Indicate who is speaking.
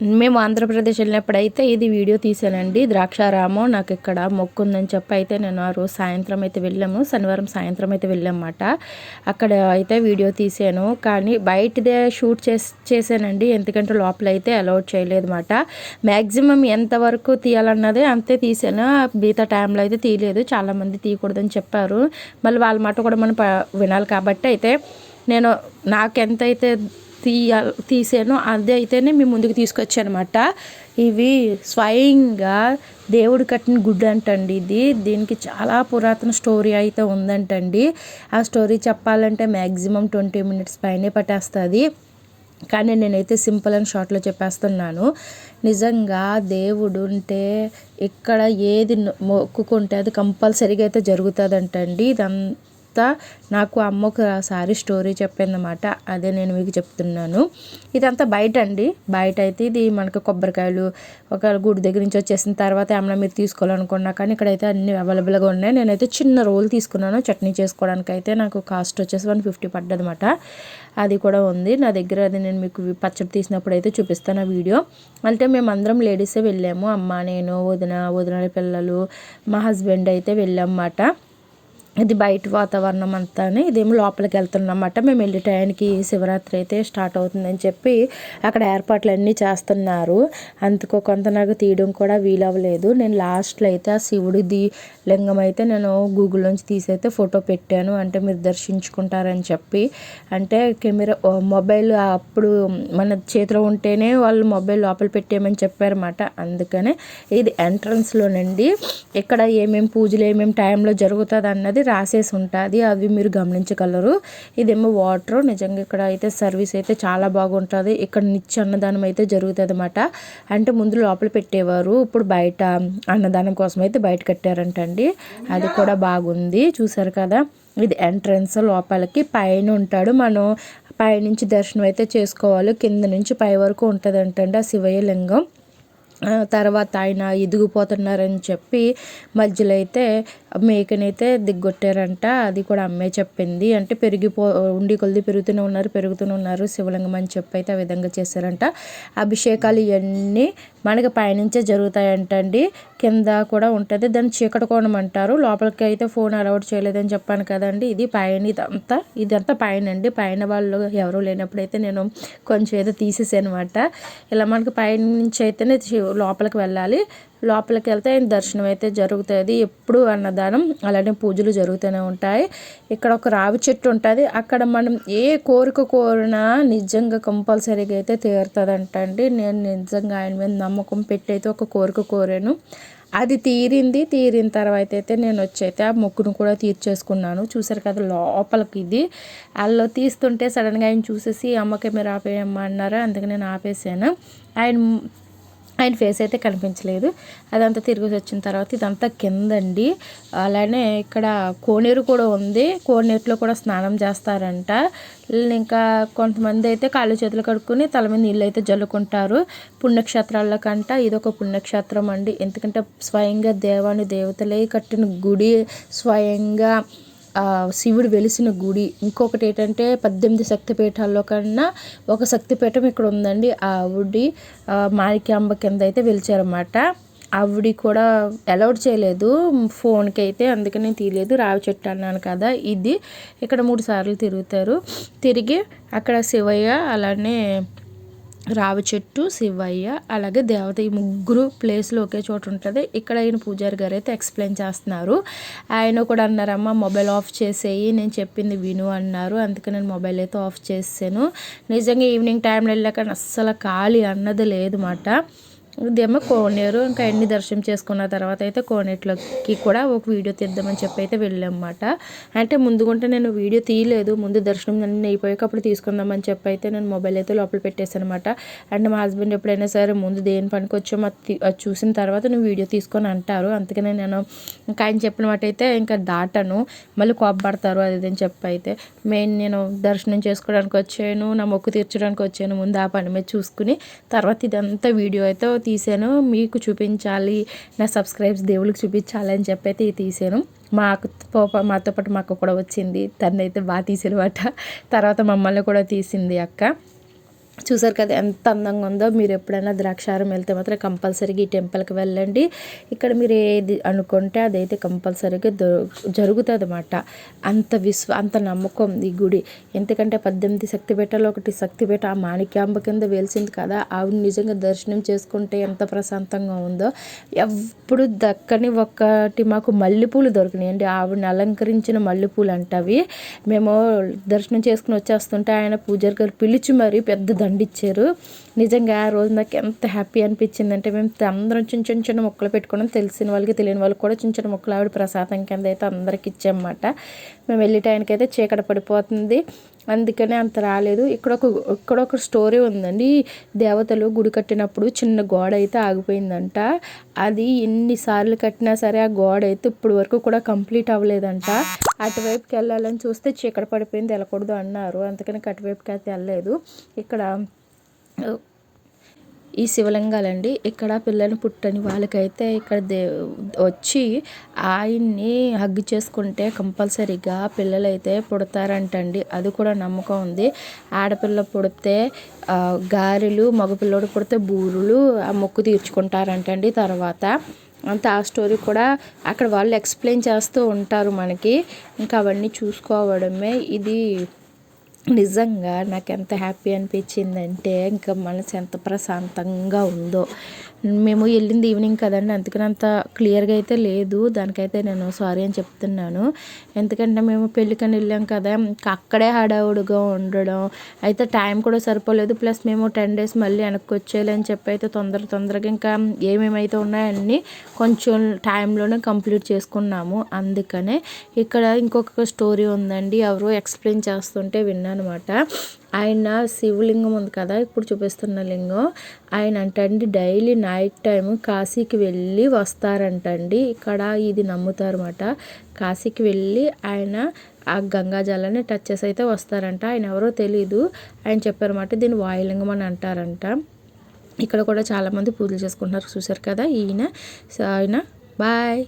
Speaker 1: మేము ఆంధ్రప్రదేశ్ వెళ్ళినప్పుడైతే ఇది వీడియో తీసానండి ద్రాక్షారామం నాకు ఇక్కడ మొక్కు ఉందని చెప్పి అయితే నేను ఆ రోజు సాయంత్రం అయితే వెళ్ళాము. శనివారం సాయంత్రం అయితే వెళ్ళామన్నమాట. అక్కడ అయితే వీడియో తీసాను కానీ బయటదే షూట్ చేసి చేశానండి. ఎందుకంటే లోపల అయితే అలౌట్ చేయలేదు అనమాట మ్యాక్సిమం ఎంతవరకు తీయాలన్నదే అంతే తీసాను మిగతా టైంలో అయితే తీయలేదు. చాలామంది తీయకూడదని చెప్పారు. మళ్ళీ వాళ్ళ మాట కూడా మనం వినాలి. కాబట్టి అయితే నేను నాకెంతైతే తీయ తీసాను అదే అయితేనే మేము ముందుకు తీసుకొచ్చానమాట. ఇవి స్వయంగా దేవుడు కట్టిన గుడ్డు అంటండి ఇది. దీనికి చాలా పురాతన స్టోరీ అయితే ఉందంటండి. ఆ స్టోరీ చెప్పాలంటే మ్యాక్సిమం ట్వంటీ మినిట్స్ పైనే పట్టేస్తుంది. కానీ నేనైతే సింపుల్ అండ్ షార్ట్లో చెప్పేస్తున్నాను. నిజంగా దేవుడు ఉంటే ఇక్కడ ఏది మొక్కుకుంటే అది కంపల్సరీగా అయితే జరుగుతుందంటండి. ఇదంతా చెప్తా నాకు అమ్మ ఒకసారి స్టోరీ చెప్పిందన్నమాట అదే నేను మీకు చెప్తున్నాను. ఇదంతా బయట అండి బయట అయితే ఇది మనకు కొబ్బరికాయలు ఒక గుడి దగ్గర నుంచి వచ్చేసిన తర్వాత ఏమైనా మీరు తీసుకోవాలనుకున్నా కానీ ఇక్కడైతే అన్ని అవైలబుల్గా ఉన్నాయి. నేనైతే చిన్న రోల్ తీసుకున్నాను. చట్నీ చేసుకోవడానికి అయితే నాకు కాస్ట్ వచ్చేసి వన్ ఫిఫ్టీ పడ్డదన్నమాట. అది కూడా ఉంది. నా దగ్గర అది నేను మీకు పచ్చడి తీసినప్పుడు అయితే చూపిస్తాను ఆ వీడియో. అంటే మేము అందరం లేడీసే వెళ్ళాము. అమ్మ నేను వదిన వదిన పిల్లలు మా హస్బెండ్ అయితే వెళ్ళామన్నమాట. ఇది బయట వాతావరణం అంతా ఇదేమో లోపలికి వెళ్తున్నమాట మేము వెళ్ళే టైంకి శివరాత్రి అయితే స్టార్ట్ అవుతుందని చెప్పి అక్కడ ఏర్పాట్లు అన్నీ చేస్తున్నారు. అందుకో కొంత నాకు తీయడం కూడా వీలవ్వలేదు. నేను లాస్ట్లో అయితే ఆ శివుడిది లింగం అయితే నేను గూగుల్ నుంచి తీసైతే ఫోటో పెట్టాను. అంటే మీరు దర్శించుకుంటారని చెప్పి. అంటే కెమెరా మొబైల్ అప్పుడు మన చేతిలో ఉంటేనే వాళ్ళు మొబైల్ లోపల పెట్టేయమని చెప్పారన్నమాట. అందుకనే ఇది ఎంట్రన్స్లోనండి ఇక్కడ ఏమేమి పూజలు ఏమేమి టైంలో జరుగుతుంది అన్నది రాసేసి ఉంటుంది అవి మీరు గమనించగలరు. ఇదేమో వాటర్ నిజంగా ఇక్కడ అయితే సర్వీస్ అయితే చాలా బాగుంటుంది. ఇక్కడ నిత్య అన్నదానం అయితే జరుగుతుంది అనమాట అంటే ముందు లోపల పెట్టేవారు ఇప్పుడు బయట అన్నదానం కోసం అయితే బయట కట్టారంటండి. అది కూడా బాగుంది చూసారు కదా. ఇది ఎంట్రన్స్ లోపలికి పైన ఉంటాడు. మనం పైనుంచి దర్శనం అయితే చేసుకోవాలి. కింద నుంచి పై వరకు ఉంటుంది అంటండి ఆ శివయ్య లింగం. తర్వాత ఆయన ఎదిగిపోతున్నారని చెప్పి మధ్యలో అయితే మేకనైతే దిగ్గొట్టారంట. అది కూడా అమ్మే చెప్పింది. అంటే పెరిగిపో ఉండి కొద్ది పెరుగుతూనే ఉన్నారు పెరుగుతూనే ఉన్నారు. శివలింగం అని చెప్పి అయితే ఆ విధంగా చేశారంట. అభిషేకాలు ఇవన్నీ మనకి పైనుంచే జరుగుతాయంటండి. కింద కూడా ఉంటుంది. దాన్ని చీకటి కోణం అంటారు. లోపలికి అయితే ఫోన్ అలౌట్ చేయలేదని చెప్పాను కదండి. ఇది పైన ఇదంతా ఇదంతా పైన అండి పైన వాళ్ళు ఎవరు లేనప్పుడైతే నేను కొంచెం ఏదో తీసేసాను అనమాట ఇలా మనకి పైన నుంచి అయితేనే లోపలికి వెళ్ళాలి. లోపలికి వెళ్తే ఆయన దర్శనం అయితే జరుగుతుంది. ఎప్పుడు అన్నదానం అలానే పూజలు జరుగుతూనే ఉంటాయి. ఇక్కడ ఒక రావి చెట్టు ఉంటుంది. అక్కడ మనం ఏ కోరిక కోరినా నిజంగా కంపల్సరీగా అయితే తీరుతుందంట అండి నేను నిజంగా ఆయన మీద నమ్మకం పెట్టి అయితే ఒక కోరిక కోరాను. అది తీరింది. తీరిన తర్వాత అయితే నేను వచ్చైతే ఆ మొక్కును కూడా తీర్చేసుకున్నాను. చూసారు కదా లోపలికి ఇది. వాళ్ళు తీస్తుంటే సడన్గా ఆయన చూసేసి అమ్మకి మీరు ఆపేయమ్మా అన్నారు. అందుకే నేను ఆపేసాను. ఆయన ఆయన ఫేస్ అయితే కనిపించలేదు. అదంతా తిరిగి వచ్చిన తర్వాత ఇదంతా కిందండి. అలానే ఇక్కడ కోనేరు కూడా ఉంది. కోనేరులో కూడా స్నానం చేస్తారంట. ఇంకా కొంతమంది అయితే కాళ్ళు చేతులు కడుక్కొని తల మీద నీళ్ళు అయితే జల్లుకుంటారు. పుణ్యక్షేత్రాల కంట ఇది ఒక పుణ్యక్షేత్రం అండి. ఎందుకంటే స్వయంగా దేవాని దేవతలే కట్టిన గుడి స్వయంగా శివుడు వెలిసిన గుడి. ఇంకొకటి ఏంటంటే పద్దెనిమిది శక్తిపీఠాల్లో కన్నా ఒక శక్తిపీఠం ఇక్కడ ఉందండి. ఆవిడి మాణిక్యాంబ కింద అయితే వెలిచారన్నమాట. ఆవిడ కూడా అలౌడ్ చేయలేదు. ఫోన్కి అయితే అందుకని తీయలేదు. రావి చెట్టు అన్నాను కదా ఇది. ఇక్కడ మూడు సార్లు తిరుగుతారు. తిరిగి అక్కడ శివయ్య అలానే రావి చెట్టు శివయ్య అలాగే దేవత ఈ ముగ్గురు ప్లేస్లో ఒకే చోట ఉంటుంది. ఇక్కడ ఆయన పూజారి గారు అయితే ఎక్స్ప్లెయిన్ చేస్తున్నారు. ఆయన కూడా అన్నారమ్మ మొబైల్ ఆఫ్ చేసేయి నేను చెప్పింది విను అన్నారు. అందుకే నేను మొబైల్ అయితే ఆఫ్ చేసాను నిజంగా ఈవినింగ్ టైంలో వెళ్ళాక అస్సలు ఖాళీ అన్నది లేదు మాట. ఇదేమో కోనేరు. ఇంకా అన్ని దర్శనం చేసుకున్న తర్వాత అయితే కోనేట్లోకి కూడా ఒక వీడియో తీద్దామని చెప్పి అయితే వెళ్ళామన్నమాట. అంటే ముందుకుంటే నేను వీడియో తీయలేదు. ముందు దర్శనం అన్నీ అయిపోయాక అప్పుడు తీసుకుందామని చెప్పి అయితే నేను మొబైల్ అయితే లోపల పెట్టేశాను అనమాట అండ్ మా హస్బెండ్ ఎప్పుడైనా సరే ముందు దేని పనికి వచ్చో అది చూసిన తర్వాత నువ్వు వీడియో తీసుకొని అంటారు. అందుకనే నేను ఇంకా ఆయన చెప్పిన మాట అయితే ఇంకా దాటను. మళ్ళీ కోపడతారు అది అని చెప్పి అయితే. మెయిన్ నేను దర్శనం చేసుకోవడానికి వచ్చాను. నా మొక్కు తీర్చడానికి వచ్చాను. ముందు ఆ పని మీద చూసుకుని తర్వాత ఇదంతా వీడియో అయితే తీసాను. మీకు చూపించాలి. నా సబ్స్క్రైబ్స్ దేవుడికి చూపించాలి అని చెప్పి అయితే తీసాను. మా అక్క మాతో పాటు మా అక్క కూడా వచ్చింది. తనైతే బాగా తీసేనమాట తర్వాత మమ్మల్ని కూడా తీసింది అక్క. చూసారు కదా ఎంత అందంగా ఉందో. మీరు ఎప్పుడైనా ద్రాక్షారం వెళ్తే మాత్రం కంపల్సరీగా ఈ టెంపుల్కి వెళ్ళండి. ఇక్కడ మీరు ఏది అనుకుంటే అదైతే కంపల్సరీగా జరుగుతుంది అన్నమాట అంత విశ్వ అంత నమ్మకం ఈ గుడి. ఎందుకంటే పద్దెనిమిది శక్తిపీఠాలు ఒకటి శక్తిపీఠ ఆ మాణిక్యాంబ కింద వెలిసింది కదా. ఆవిడ నిజంగా దర్శనం చేసుకుంటే ఎంత ప్రశాంతంగా ఉందో. ఎప్పుడు దక్కని ఒక్కటి మాకు మల్లెపూలు దొరికినాయండి ఆవిడని అలంకరించిన మల్లెపూలు అంటవి. మేము దర్శనం చేసుకుని వచ్చేస్తుంటే ఆయన పూజారి గారు పిలిచి మరి పెద్ద దండిచ్చారు. నిజంగా ఆ రోజు నాకు ఎంత హ్యాపీ అనిపించింది అంటే మేము అందరం చిన్న చిన్న చిన్న మొక్కలు పెట్టుకోవడం తెలిసిన వాళ్ళకి తెలియని వాళ్ళకి కూడా చిన్న చిన్న మొక్కలు ఆవిడ ప్రసాదం కింద అయితే అందరికి ఇచ్చామన్నమాట. మేము వెళ్ళే టైంకి అయితే చీకట పడిపోతుంది. అందుకనే అంత రాలేదు. ఇక్కడ ఒక ఇక్కడ ఒక స్టోరీ ఉందండి. దేవతలు గుడి కట్టినప్పుడు చిన్న గోడ అయితే ఆగిపోయిందంట. అది ఎన్నిసార్లు కట్టినా సరే ఆ గోడ అయితే ఇప్పుడు వరకు కూడా కంప్లీట్ అవ్వలేదంట. అటువైపుకి వెళ్ళాలని చూస్తే చీకట పడిపోయింది వెళ్ళకూడదు అన్నారు. అందుకని అటువైపుకి అయితే వెళ్ళలేదు. ఇక్కడ ఈ శివలింగాలండి. ఇక్కడ పిల్లలు పుట్టని వాళ్ళకైతే ఇక్కడ దే వచ్చి ఆయన్ని హగ్గు చేసుకుంటే కంపల్సరీగా పిల్లలైతే పుడతారంటండి. అది కూడా నమ్మకం ఉంది. ఆడపిల్ల పుడితే గారెలు మగపిల్లడు పుడితే బూరులు ఆ మొక్కు తీర్చుకుంటారంటండి తర్వాత. అంత ఆ స్టోరీ కూడా అక్కడ వాళ్ళు ఎక్స్ప్లెయిన్ చేస్తూ ఉంటారు మనకి. ఇంకా అవన్నీ చూసుకోవడమే. ఇది నిజంగా నాకు ఎంత హ్యాపీ అనిపించిందంటే ఇంకా మనసు ఎంత ప్రశాంతంగా ఉందో. మేము వెళ్ళింది ఈవినింగ్ కదండి. అందుకని అంత క్లియర్గా అయితే లేదు. దానికైతే నేను సారీ అని చెప్తున్నాను. ఎందుకంటే మేము పెళ్ళికని వెళ్ళాం కదా అక్కడే హడావుడిగా ఉండడం అయితే టైం కూడా సరిపోలేదు. ప్లస్ మేము టెన్ డేస్ మళ్ళీ వెనక్కి వచ్చేయాలని చెప్పి అయితే తొందర తొందరగా ఇంకా ఏమేమైతే ఉన్నాయన్నీ కొంచెం టైంలోనే కంప్లీట్ చేసుకున్నాము. అందుకనే ఇక్కడ ఇంకొక స్టోరీ ఉందండి. ఎవరు ఎక్స్ప్లెయిన్ చేస్తుంటే విన్నాను అనమాట ఆయన శివలింగం ఉంది కదా ఇప్పుడు చూపిస్తున్న లింగం. ఆయన అంటండి డైలీ నైట్ టైం కాశీకి వెళ్ళి వస్తారంటండి. ఇక్కడ ఇది నమ్ముతారన్నమాట. కాశీకి వెళ్ళి ఆయన ఆ గంగాజలాన్ని టచ్ చేసి అయితే వస్తారంట. ఆయన ఎవరో తెలీదు. ఆయన చెప్పారన్నమాట దీన్ని వాయులింగం అని అంటారంట. ఇక్కడ కూడా చాలామంది పూజలు చేసుకుంటున్నారు చూసారు కదా ఈయన. ఆయన బాయ్.